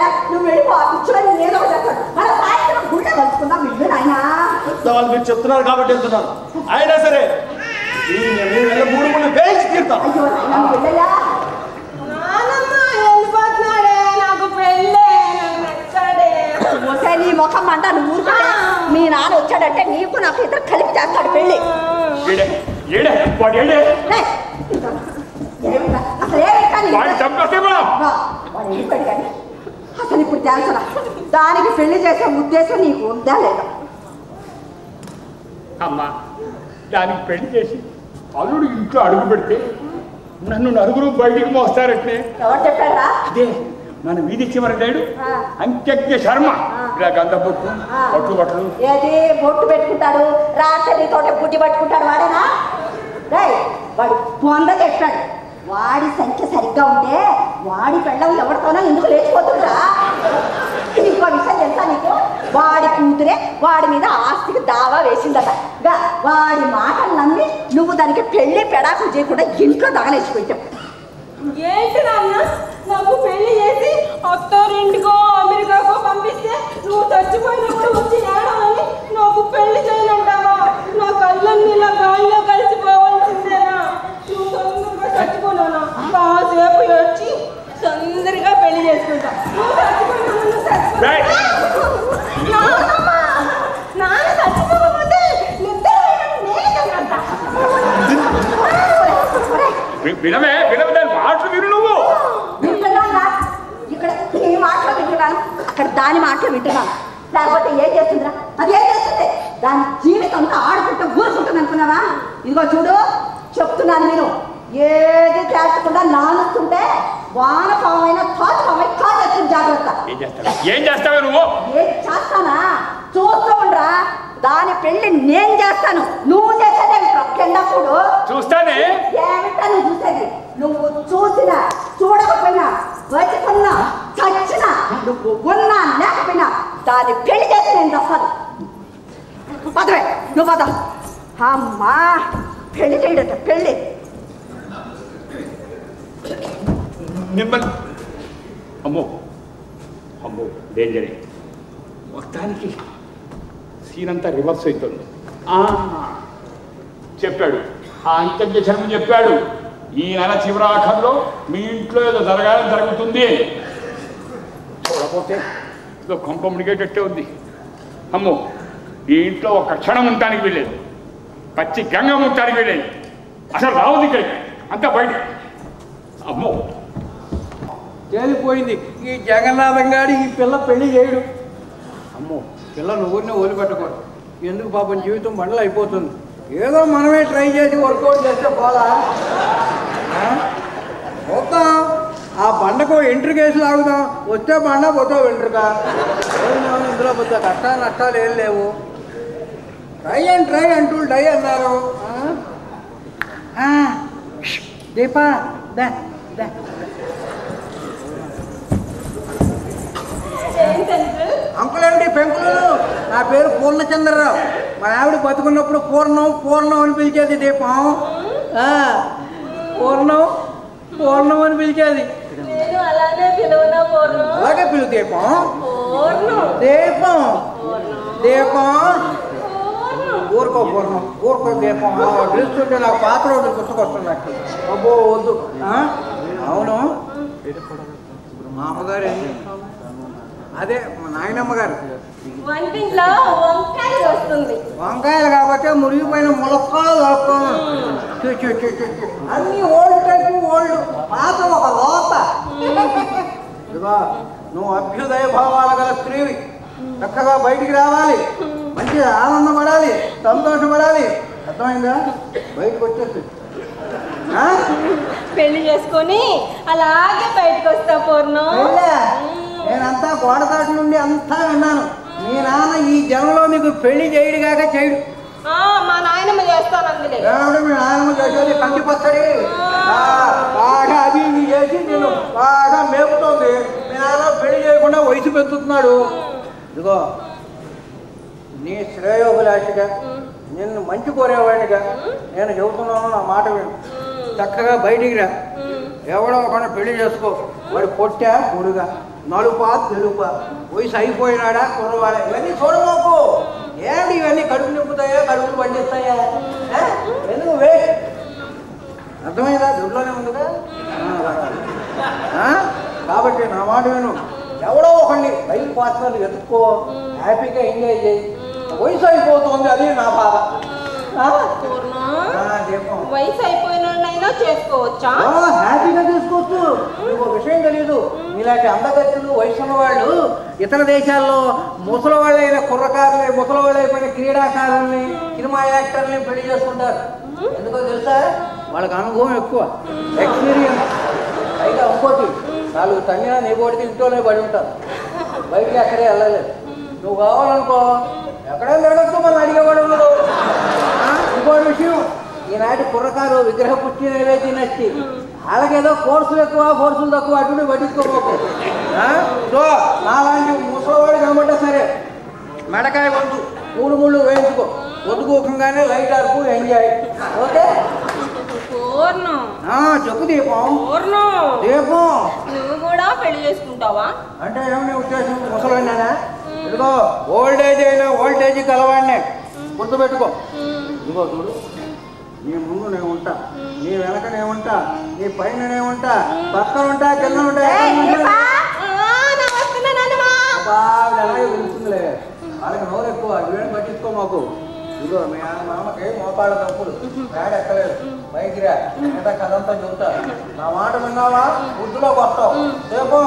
వచ్చాడు మన సాయంత్రం గుళ్ళో కలుసుకుందాం ఇల్లు నాయనా. పెద్దవాళ్ళు మీరు చెప్తున్నారు కాబట్టి వెళ్తున్నాను. అయినా సరే వెళ్ళ మూడు మూడు అయ్యో నాయనా నచ్చాడే ఒసే నీ ముఖం అంట నువ్వు మీ నాన్న వచ్చాడంటే నీకు నాకు ఇద్దరు కలిపి చేస్తాడు పెళ్ళి? అసలు ఏమిటా నీ వాడిని చంపేస్తే మనం రా, వాడు వెళ్ళిపోయాడు కానీ అసలు ఇప్పుడు తెలుసురా దానికి పెళ్ళి చేసే ఉద్దేశం నీకు ఉందా లేదా? అమ్మా దానికి పెళ్ళి చేసి అల్లుడు ఇంట్లో అడుగు పెడితే నన్ను నలుగురు బయటికి మోస్తారట్నే ఎవరు చెప్పారా? అదే మన వీధి చివరి లేడు. అంత్యజ్ఞ శర్మ. ఇలా గంధబొట్టు ఆ. పట్టు బట్టలు ఏది? బొట్టు పెట్టుకుంటాడు రాత్రి తోట బుడ్డి పట్టుకుంటాడు వాడేనా? వాడు పొంద చెప్పాడు. వాడి సంఖ్య సరిగ్గా ఉంటే వాడి పెళ్ళం ఎవరితోనో ఎందుకు లేచిపోతుందా ఇంకో విషయం తెలుసా నీకు? వాడి కూతురే వాడి మీద ఆస్తికి దావా వేసిందట. గా వాడి మాటలు నమ్మి నువ్వు దానికి పెళ్ళి పెడాకులు చేయకుండా ఇంట్లో దగలేసిపోయావు ఏంటి నాన్న? నాకు పెళ్ళి చేసి అత్తారింటికో అమెరికాకో పంపిస్తే నువ్వు చచ్చిపోయినప్పుడు వచ్చి ఏడవని నాకు పెళ్ళి వి- వినవే వినవే దాని మాటలు విను నువ్వు. ఇక్కడ నీ మాటలు వింటున్నాను? అక్కడ దాని మాటలు వింటున్నాను లేకపోతే ఏం చేస్తుందిరా? అది ఏం చేస్తుంది? దాని జీవితంతో ఆడుకుంటూ ఊరుకుంటుంది అనుకున్నావా? ఇదిగో చూడు చెప్తున్నాను నేను ఏది తేల్చకుండా నానుస్తుంటే వాన పావైన తోట పావై జాగ్రత్త. ఏం చేస్తావు? ఏం చేస్తావే నువ్వు? ఏం చేస్తానా? చూస్తూ ఉండరా. దాని పెళ్ళి నేను చేస్తాను. నువ్వు చేసేదే కిందప్పుడు చూస్తానే? ఏమిటా నువ్వు చూసేది? నువ్వు చూసినా చూడకపోయినా బతుకున్నా చచ్చినా నువ్వు ఉన్నా లేకపోయినా దాన్ని పెళ్ళి చేసి నేను తప్పదు పదవే నువ్వు పద. అమ్మా పెళ్ళి చేయడట పెళ్ళి. మిమ్మల్ని అమ్మో. అమ్మో డేంజరే మొత్తానికి సీన్ అంతా రివర్స్ అవుతుంది ఆ, చెప్పాడు. ఆ అంత్యజ్ఞ శర్మ చెప్పాడు. ఈ నెల చివరాఖంలో మీ ఇంట్లో ఏదో జరగాలని జరుగుతుంది. చూడకపోతే ఏదో కొంప మునిగేటట్టే ఉంది. అమ్మో ఈ ఇంట్లో ఒక క్షణం ఉండటానికి వెళ్ళేది పచ్చి గంగ ఉండటానికి వెళ్ళేది అసలు రావద్దు ఇక్కడికి. అంతా బయట. అమ్మో. తేలిపోయింది. ఈ జగన్నాథం గారి ఈ పిల్ల పెళ్ళి చేయడు. అమ్మో. పిల్లను ఊరిని వదిలిపెట్టకూడదు. ఎందుకు పాపం జీవితం బండలు అయిపోతుంది ఏదో మనమే ట్రై చేసి వర్కౌట్ చేస్తే పోలా? ఆ? చూద్దాం ఆ బండకు ఎంట్రీ కేసు లాగుదాం వస్తే బండ పోతే వెంట్రుక. ఇందులో పెద్ద కష్టాలు నష్టాలు ఏం లేవు. ట్రై అండ్ ట్రై అంటూ డై అన్నారు. దీపా దా అంకులండి పెంకులు? నా పేరు పూర్ణచంద్రరావు. మా ఆవిడ బతుకున్నప్పుడు పూర్ణం పూర్ణం అని పిలిచేది దీపం. ఆ, పూర్ణం పూర్ణం అని పిలిచేది. నేను అలానే పిలవనా పూర్ణం? అలాగే పిలు దీపం. పూర్ణం? దీపం. దీపం. పూర్ణం. ఊరుకో పూర్ణం ఊరుకో దీపం. పిలుస్తుంటే నాకు పాత రోజులు గుర్తుకొస్తున్నట్టు అబ్బో వద్దు? అవును. మా అమ్మగారు ఏం చేస్తారు? అదే మా నాయనమ్మ గారు. వంటింట్లో వంకాయ వస్తుంది. వంకాయలు కాబట్టి మురిగిపోయిన ములక్కాలు. అన్ని ఓల్డ్ టైప్ ఓల్డ్ పాత ఒక లోత. ఇదిగో నువ్వు అభ్యుదయ భావాలు గల స్త్రీవి. చక్కగా బయటికి రావాలి. మంచిగా ఆనందపడాలి సంతోషపడాలి. అర్థమైందా? బయటకు వచ్చేసి? పెళ్ళి చేసుకొని అలాగే బయటకు వస్తా పూర్ణం. నేనంతా గోడదాటి నుండి అంతా విన్నాను. మీ నాన్న ఈ జనంలో మీకు పెళ్ళి చేయడు. కాక చేయడు మా నాయనమ్మ మీ నాయనమ్మ చేసేది పచ్చడి? బాగా చేసి నేను బాగా మేపుతోంది. మీ నాన్న పెళ్ళి చేయకుండా వయసు పెంచుతున్నాడు. ఇదిగో నీ శ్రేయోభిలాషిగా నిన్ను మంచి కోరేవాడిగా నేను చెబుతున్నాను నా మాట విను. చక్కగా బయటికి రా. ఎవడో ఒకరిని పెళ్ళి చేసుకో. వాడు పొట్టా పొడుగా నలుపా తెలుపా. వయసు అయిపోయినాడా? కుర్రవాడా ఇవన్నీ చూడమోకు ఏంటి ఇవన్నీ? కడుపు నింపుతాయా? కడుపులు పండిస్తాయా? ఎందుకు వే అర్థమైందా? దొడ్లోనే ఉందిగా? కాబట్టి నా మాట విను. ఎవడో ఒకడిని బయట పాత్రలు వెతుక్కో. హ్యాపీగా ఎంజాయ్ చేయి. వయసు అయిపోతుంది అది నా బాధ. ఆ? పూర్ణ అయిపోయినైనా చేసుకోవచ్చా? హ్యాపీగా తీసుకోవచ్చు నీకు ఒక విషయం తెలియదు ఇలాంటి అందగత్తులు వయసున్న వాళ్ళు ఇతర దేశాల్లో ముసలి వాళ్ళైన కుర్రకారుల్ని ముసలి వాళ్ళైపోయిన క్రీడాకారుల్ని సినిమా యాక్టర్ని పెళ్ళి చేసుకుంటారు. ఎందుకో తెలుసా? వాళ్ళకి అనుభవం ఎక్కువ. ఎక్స్పీరియన్స్ పైగా ఇంకోటి నాలుగు తన్నినా నీ కొడితే ఇంట్లోనే పడి ఉంటారు. బయటికి ఎక్కడే వెళ్ళలేదు. నువ్వు కావాలనుకో ఎక్కడైనా వెళ్ళొచ్చు మనం అడిగేవాడు ఇంకో విషయం ఈనాటి కుర్రకారు విగ్రహ పుట్టి నైవేద్యం నచ్చి వాళ్ళకేదో కోర్సులు ఎక్కువ కోర్సులు తక్కువ అటు పట్టించుకోబోకు. నాలాంటి ముసలివాడు కనబడ్డా సరే. మెడకాయ వంచు మూడు ముళ్ళు వేయించుకో. ఒద్దుకోకంగానే లైట్ అరుపు ఎంజాయ్. ఓకే? చెప్పు దీపం. దీపం. నువ్వు కూడా పెళ్ళి చేసుకుంటావా? అంటే ఏమని ఉద్దేశం? ముసలాడినా ఇదిగో ఓల్డ్ ఏజ్ అయినా ఓల్డ్ ఏజ్ కలవాడినే. గుర్తుపెట్టుకో. ఇదిగో చూడు. నీ ముందు నేను ఉంటా. నీ వెనక నేను ఉంటా. నీ పైన నేను ఉంటా. పక్కన ఉంటా కింద ఉంటా. అలాగే పిలుస్తుందిలే. వాళ్ళకి నోరు ఎక్కువ. ఇవేం పట్టించుకో మాకు. ఇదిగో మీ మామకి మోకాళ్ళ తప్పులు. వేడ ఎక్కలేదు. పైకి రా. మిగతా కథంతా చెబుతా. నా మాట విన్నావా? బుద్ధిలోకి వస్తావు రేపు!